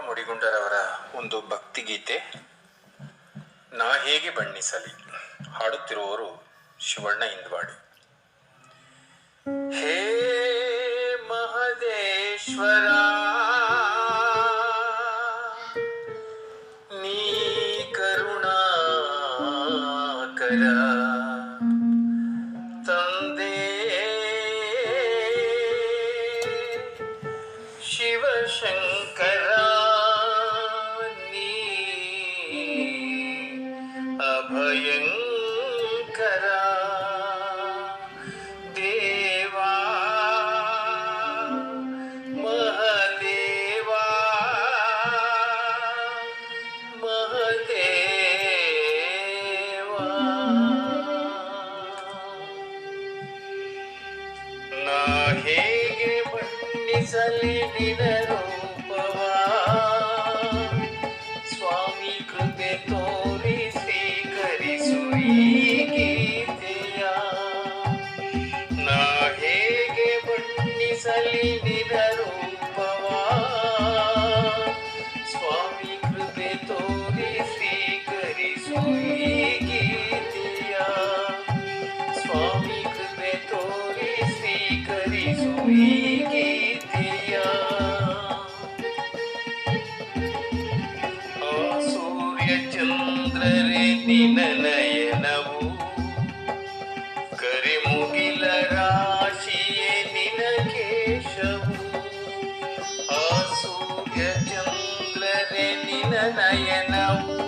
ಮುಡಿಗುಂಡರವರ ಒಂದು ಭಕ್ತಿಗೀತೆ ನಾ ಹೇಗೆ ಬಣ್ಣಿಸಲಿ? ಹಾಡುತ್ತಿರುವವರು ಶಿವಣ್ಣ ಇಂದ್ವಾಡಿ. ಹೇ ಮಹದೇಶ್ವರ! நினைவு ಚಂದ್ರರೇ ನಿನ ನಯನವು. ಕರಿಮುಗಿಲ ರಾಶಿಯೇ ನಿನ ಕೇಶವು. ಆ ಸೂರ್ಯ ಚಂದ್ರರೇ ನಿನ ನಯನವು.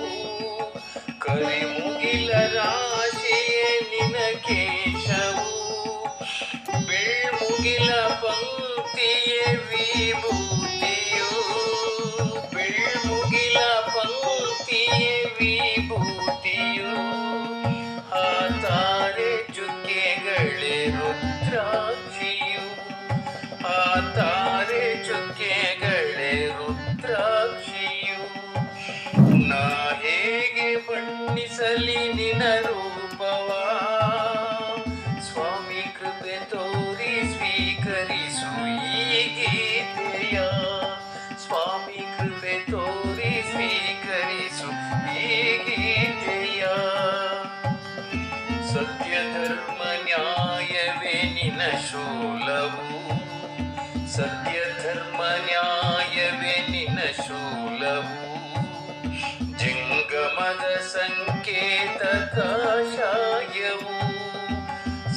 ಕರಿಮುಗಿಲ ರಾಶಿಯೇ ನಿನ ಕೇಶವು. ಸ್ವೀಕರಿಸು ಈ ಗೀತೆಯ ಸ್ವಾಮಿ ಕೃಪೆ ತೋರಿ ಸ್ವೀಕರಿಸು ಈ ಗೀತೆಯ ಸತ್ಯ ಧರ್ಮ ನ್ಯಾಯವೇ ನಿನ ಶೂಲವು ಸತ್ಯ ಧರ್ಮ ನ್ಯಾಯವೇ ನಿನ ಶೂಲವು ಜಂಗಮದ ಸಂಕೇತ ಕಾಷಾಯವು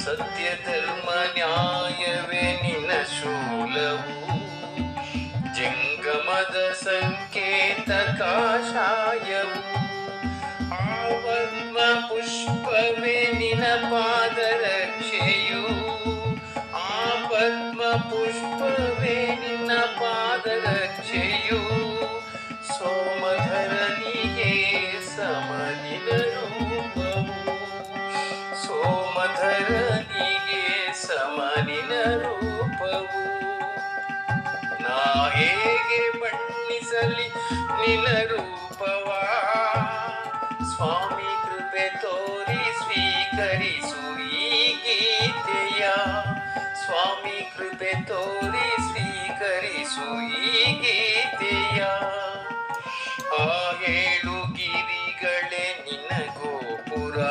सत्यधर्मज्ञायवेनि न शूलौ जिङ्गमदसङ्केतकाशाय आपद्मपुष्पवेनि न पादरक्षे आपद्मपुष्पवेदरक्षे ಹೇಗೆ ಬಣ್ಣಿಸಲಿ ನಿನ ರೂಪವ? ಸ್ವಾಮಿ ಕೃಪೆ ತೋರಿ ಸ್ವೀಕರಿಸು ಈ ಗೀತೆಯ. ಸ್ವಾಮಿ ಕೃಪೆ ತೋರಿ ಸ್ವೀಕರಿಸು ಈ ಗೀತೆಯ. ಆ ಏಳು ಗಿರಿಗಳೇ ನಿನ್ನ ಗೋಪುರ.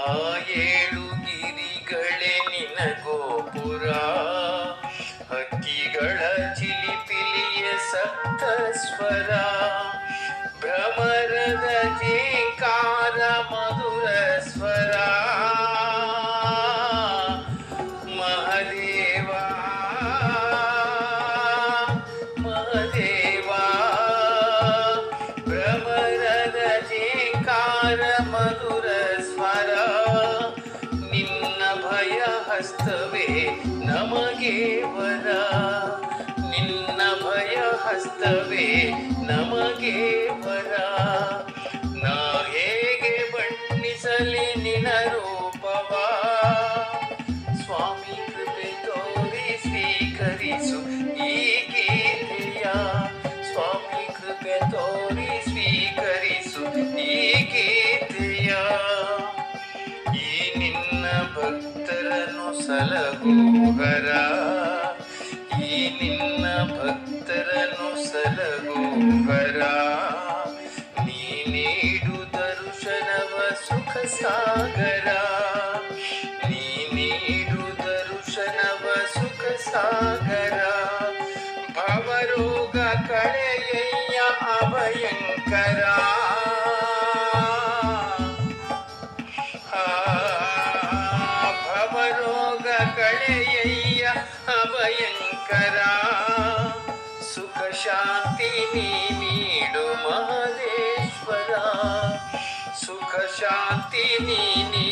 ಆ ಏಳು ಗಿರಿಗಳೇ ನಿನ್ನ ಗೋಪುರ. स्वरा भ्रमरद जीकार मधुर स्वरा महदेवा महदेवा भ्रमरद जीकार मधुर स्वरा निम्न भय हस्तवे नमगे वरा। ನಮಗೆ ವರ. ನಾ ಹೇಗೆ ಬಣ್ಣಿಸಲಿ ನಿನ ರೂಪವ? ಸ್ವಾಮಿ ಕೃಪೆ ತೋರಿ ಸ್ವೀಕರಿಸು ಈ ಗೀತೆಯ ಸ್ವಾಮಿ ಕೃಪೆ ತೋರಿ ಸ್ವೀಕರಿಸು ಈ ಗೀತೆಯ ಈ ನಿನ್ನ ಭಕ್ತರನ್ನು ಸಲಹುಗರ. ಈ ನಿನ್ನ ಭಕ್ತರನ್ನು ಸಲ ಲಘುಕರ ನೀ ನೀಡು ದರ್ಶನವ ಸುಖ ಸಾಗರ. ನೀ ನೀಡು ದರ್ಶನವ ಸುಖ ಸಾಗರ. ಭವರೋಗ ಕಳೆಯಯ್ಯ ಅಭಯಂಕರ. ಭವರೋಗ ಕಳೆಯಯ್ಯ ಅಭಯಂಕರ. నీడు మహదేశ్వర సుఖ శాంతిని నీ